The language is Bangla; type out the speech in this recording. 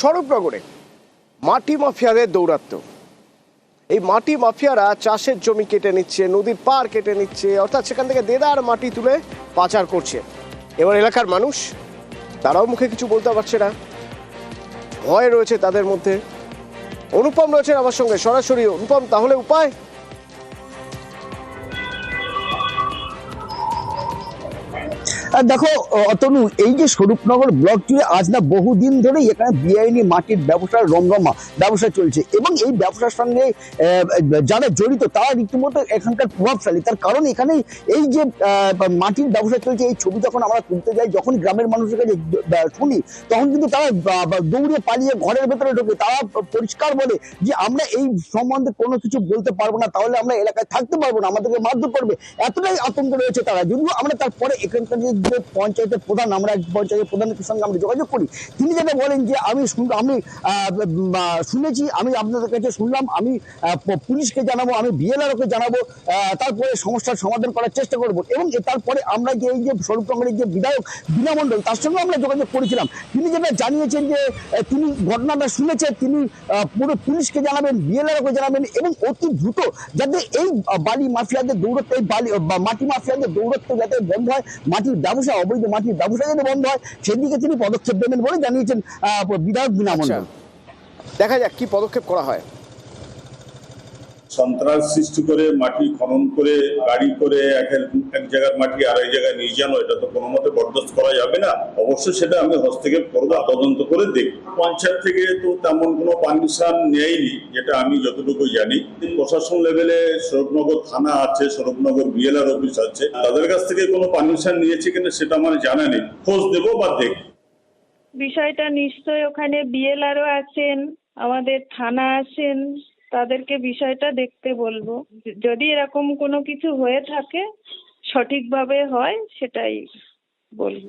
স্বরূপনগরে মাটি মাফিয়াদের দৌরাত্ম এই মাটি মাফিয়ারা চাষের জমি কেটে নিচ্ছে, নদীর পার কেটে নিচ্ছে, অর্থাৎ সেখান থেকে দেদার মাটি তুলে পাচার করছে। এবার এলাকার মানুষ, তারাও মুখে কিছু বলতে পারছে না। ভয় রয়েছে তাদের মধ্যে। অনুপম রয়েছেন আমার সঙ্গে, সরাসরি। অনুপম, তাহলে উপায়? দেখো অতনু এই যে স্বরূপনগর ব্লক জুড়ে আজ না বহুদিন ধরে এখানে বেআইনি মাটির ব্যবসার রমরমা, ব্যবসা চলছে। এবং এই ব্যবসার সঙ্গে যারা জড়িত, তারা রীতিমতো এখানকার প্রভাবশালী। তার কারণ এখানে এই যে মাটির ব্যবসা চলছে, এই ছবি যখন আমরা তুলতে যাই, যখন গ্রামের মানুষের কাছে শুনি, তখন কিন্তু তারা দৌড়ে পালিয়ে ঘরের ভেতরে ঢোকে। তারা পরিষ্কার বলে যে, আমরা এই সম্বন্ধে কোনো কিছু বলতে পারব না, তাহলে আমরা এলাকায় থাকতে পারব না, আমাদেরকে মারধর করবে। এতটাই আতঙ্ক রয়েছে তারা। যদিও আমরা তারপরে এখানকার যে পঞ্চায়েতের প্রধান, আমরা পঞ্চায়েতের প্রধানের সঙ্গে আমরা যোগাযোগ করি। তিনি যেটা বলেন যে, আমি আমি শুনেছি, আমি আপনাদের কাছে শুনলাম, আমি পুলিশকে জানাব, আমি বিএলআরওকে জানাব তারপরে সমস্যার সমাধান করার চেষ্টা করব। এবং তারপরে আমরা যে, এই যে স্বরূপনগরের যে বিধায়ক বিনা মণ্ডল তার সঙ্গে আমরা যোগাযোগ করেছিলাম। তিনি যেটা জানিয়েছেন যে তিনি ঘটনাটা শুনেছেন, তিনি পুরো পুলিশকে জানাবেন বিএলআরওকে জানাবেন, এবং অতি দ্রুত যাতে এই বালি মাফিয়াদের দৌড়ত্ব এই বালি মাটি মাফিয়াদের দৌড়ত্ব যাতে বন্ধ হয়, মাটির ব্যবসা, অবৈধ মাটির ব্যবসা যাতে বন্ধ হয়, সেদিকে তিনি পদক্ষেপ দেবেন বলে জানিয়েছেন বিধায়ক বিনা আচ্ছা। দেখা যাক কি পদক্ষেপ করা হয়। সন্ত্রাস সৃষ্টি করে, মাটি খনন করে, গাড়ি করে, এক এক জায়গার মাটি আর এক জায়গায় নিয়ে যানো এটা তো কোনো মতে বরদাস্ত করা যাবে না। অবশ্যই সেটা আমি হস্তক্ষেপ করব, তদন্ত করে দেখব। পঞ্চায়েত থেকে তো তেমন কোনো পারমিশন নেয়নি, যেটা আমি যতটুকু জানি। প্রশাসন লেভেলে স্বরূপনগর থানা আছে, স্বরূপনগর বিএলআর অফিস আছে। তাদের কাছ থেকে কোনো পারমিশন নিয়েছে কিনা সেটা আমার জানা নেই। খোঁজ দেবো বা দেখব। বিষয়টা নিশ্চয়ই ওখানে বিএলআরও আছেন, আমাদের থানা আছেন তাদেরকে বিষয়টা দেখতে বলব। যদি এরকম কোনো কিছু হয়ে থাকে সঠিকভাবে হয় সেটাই বলব।